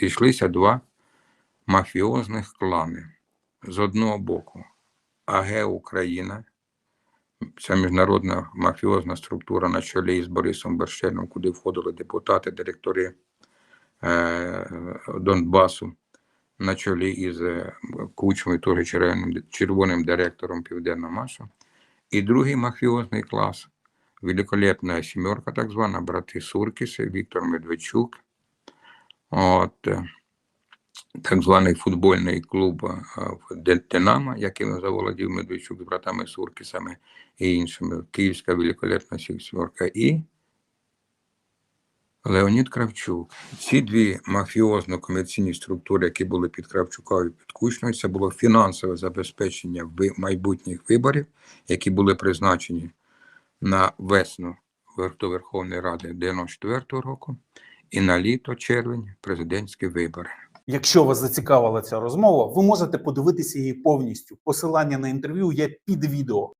зійшлися два мафіозних клани. З одного боку, АГ Україна, це міжнародна мафіозна структура на чолі з Борисом Берщеном, куди входили депутати, директори е, Донбасу, на чолі із е, Кучмою, теж червоним, червоним директором Південного Машу. І другий мафіозний клас великолепна сімерка, так звана, брати Суркіси, Віктор Медведчук, от, е, так званий футбольний клуб е, Динамо, яким заволодів Медведчук з братами Суркісами і іншими, Київська великолепна сімерка і Леонід Кравчук. Ці дві мафіозно-комерційні структури, які були під Кравчуком під Кучною, це було фінансове забезпечення майбутніх виборів, які були призначені на весну до Верховної Ради 94-го року і на літо, червень президентські вибори. Якщо вас зацікавила ця розмова, ви можете подивитися її повністю. Посилання на інтерв'ю є під відео.